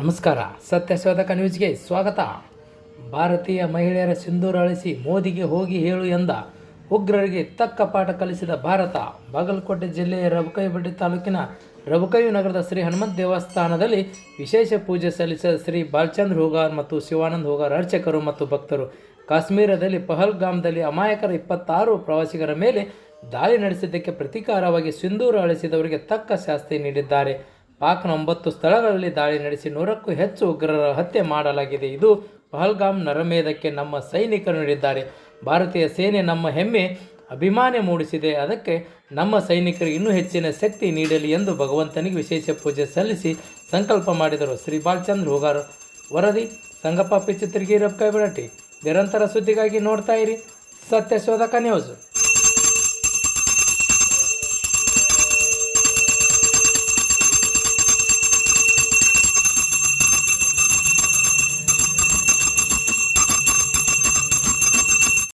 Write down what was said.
ನಮಸ್ಕಾರ. ಸತ್ಯಶೋಧಕ ನ್ಯೂಸ್ಗೆ ಸ್ವಾಗತ. ಭಾರತೀಯ ಮಹಿಳೆಯರ ಸಿಂಧೂರ ಅಳಿಸಿ ಮೋದಿಗೆ ಹೋಗಿ ಹೇಳು ಎಂದ. ಉಗ್ರರಿಗೆ ತಕ್ಕ ಪಾಠ ಕಲಿಸಿದ ಭಾರತ, ಬಾಗಲಕೋಟೆ ಜಿಲ್ಲೆಯ ರಬಕೈಬಡ್ಡಿ ತಾಲೂಕಿನ ರಬಕೈ ನಗರದ ಶ್ರೀ ಹನುಮಂತ ದೇವಸ್ಥಾನದಲ್ಲಿ ವಿಶೇಷ ಪೂಜೆ ಸಲ್ಲಿಸಿದ ಶ್ರೀ ಬಾಲಚಂದ್ರ ಹೂಗಾರ್ ಮತ್ತು ಶಿವಾನಂದ ಹೂಗಾರ್ ಅರ್ಚಕರು ಮತ್ತು ಭಕ್ತರು. ಕಾಶ್ಮೀರದಲ್ಲಿ ಪಹಲ್ಗಾಮ್ದಲ್ಲಿ ಅಮಾಯಕರ ಇಪ್ಪತ್ತಾರು ಪ್ರವಾಸಿಗರ ಮೇಲೆ ದಾಳಿ ನಡೆಸಿದ್ದಕ್ಕೆ ಪ್ರತೀಕಾರವಾಗಿ ಸಿಂಧೂರ ಅಳಿಸಿದವರಿಗೆ ತಕ್ಕ ಶಾಸ್ತಿ ನೀಡಿದ್ದಾರೆ. ಪಾಕ್ನ ಒಂಬತ್ತು ಸ್ಥಳಗಳಲ್ಲಿ ದಾಳಿ ನಡೆಸಿ ನೂರಕ್ಕೂ ಹೆಚ್ಚು ಉಗ್ರರ ಹತ್ಯೆ ಮಾಡಲಾಗಿದೆ. ಇದು ಪಹಲ್ಗಾಮ್ ನರಮೇಧಕ್ಕೆ ನಮ್ಮ ಸೈನಿಕರು ನೀಡಿದ್ದಾರೆ. ಭಾರತೀಯ ಸೇನೆ ನಮ್ಮ ಹೆಮ್ಮೆ, ಅಭಿಮಾನ ಮೂಡಿಸಿದೆ. ಅದಕ್ಕೆ ನಮ್ಮ ಸೈನಿಕರಿಗೆ ಇನ್ನೂ ಹೆಚ್ಚಿನ ಶಕ್ತಿ ನೀಡಲಿ ಎಂದು ಭಗವಂತನಿಗೆ ವಿಶೇಷ ಪೂಜೆ ಸಲ್ಲಿಸಿ ಸಂಕಲ್ಪ ಮಾಡಿದರು. ಶ್ರೀ ಬಾಲಚಂದ್ರ ಹೂಗಾರ್ ವರದಿ, ಸಂಗಪ್ಪ ಪಿಚ್ಚಿತ್ರಿಗಿ ರಬ್ಕಾಯಿ ಬಿರಟಿ ನಿರಂತರ ಸುದ್ದಿಗಾಗಿ ನೋಡ್ತಾ ಇರಿ. ಸತ್ಯಶೋಧಕ ನ್ಯೂಸ್.